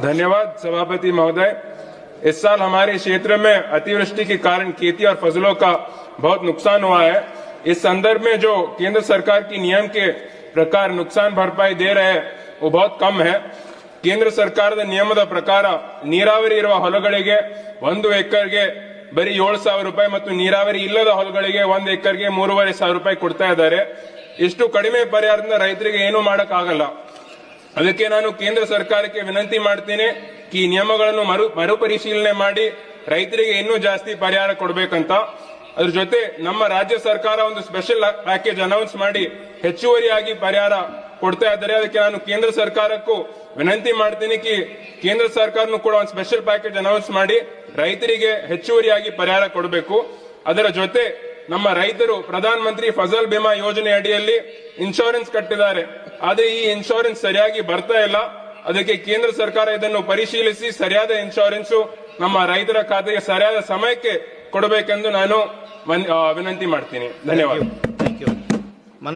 धन्यवाद सभापति महोदय इस साल हमारे क्षेत्र में अतिवृष्टि के कारण खेती और फसलों का बहुत नुकसान हुआ है इस संदर्भ में जो केंद्र सरकार की नियम के प्रकार नुकसान भरपाई दे रहे हैं वो बहुत कम है ಕೇಂದ್ರ ಸರ್ಕಾರದ ನಿಯಮದ ಪ್ರಕಾರ ನೀರಾವರಿ ಇರುವ ಹೊಲಗಳಿಗೆ ಒಂದು ಎಕರ್ಗೆ ಬರೀ ಏಳು ಸಾವಿರ ರೂಪಾಯಿ ಮತ್ತು ನೀರಾವರಿ ಇಲ್ಲದ ಹೊಲಗಳಿಗೆ ಒಂದು ಎಕರ್ಗೆ ಮೂರುವರೆ ಸಾವಿರ ರೂಪಾಯಿ ಕೊಡ್ತಾ ಇದ್ದಾರೆ ಇಷ್ಟು ಕಡಿಮೆ ಪರಿಹಾರದಿಂದ ರೈತರಿಗೆ ಏನು ಮಾಡಕ್ ಆಗಲ್ಲ ಅದಕ್ಕೆ ನಾನು ಕೇಂದ್ರ ಸರ್ಕಾರಕ್ಕೆ ವಿನಂತಿ ಮಾಡ್ತೇನೆ ಈ ನಿಯಮಗಳನ್ನು ಮರು ಮರುಪರಿಶೀಲನೆ ಮಾಡಿ ರೈತರಿಗೆ ಇನ್ನೂ ಜಾಸ್ತಿ ಪರಿಹಾರ ಕೊಡಬೇಕಂತ. ಅದ್ರ ಜೊತೆ ನಮ್ಮ ರಾಜ್ಯ ಸರ್ಕಾರ ಒಂದು ಸ್ಪೆಷಲ್ ಪ್ಯಾಕೇಜ್ ಅನೌನ್ಸ್ ಮಾಡಿ ಹೆಚ್ಚುವರಿಯಾಗಿ ಪರಿಹಾರ ಕೊಡ್ತಾ ಇದ್ದಾರೆ. ಅದಕ್ಕೆ ನಾನು ಕೇಂದ್ರ ಸರ್ಕಾರಕ್ಕೂ ವಿನಂತಿ ಮಾಡ್ತೀನಿ ಕಿ ಕೇಂದ್ರ ಸರ್ಕಾರನು ಕೂಡ ಒಂದು ಸ್ಪೆಷಲ್ ಪ್ಯಾಕೇಜ್ ಅನೌನ್ಸ್ ಮಾಡಿ ರೈತರಿಗೆ ಹೆಚ್ಚುವರಿಯಾಗಿ ಪರಿಹಾರ ಕೊಡಬೇಕು. ಅದರ ಜೊತೆ ನಮ್ಮ ರೈತರು ಪ್ರಧಾನ ಮಂತ್ರಿ ಫಸಲ್ ಬಿಮಾ ಯೋಜನೆ ಅಡಿಯಲ್ಲಿ ಇನ್ಶೂರೆನ್ಸ್ ಕಟ್ಟಿದ್ದಾರೆ. ಆದ್ರೆ ಈ ಇನ್ಶೂರೆನ್ಸ್ ಸರಿಯಾಗಿ ಬರ್ತಾ ಇಲ್ಲ. ಅದಕ್ಕೆ ಕೇಂದ್ರ ಸರ್ಕಾರ ಇದನ್ನು ಪರಿಶೀಲಿಸಿ ಸರಿಯಾದ ಇನ್ಶೂರೆನ್ಸ್ ನಮ್ಮ ರೈತರ ಖಾತೆಗೆ ಸರಿಯಾದ ಸಮಯಕ್ಕೆ ಕೊಡಬೇಕೆಂದು ನಾನು ವಿನಂತಿ ಮಾಡ್ತೀನಿ. ಧನ್ಯವಾದ.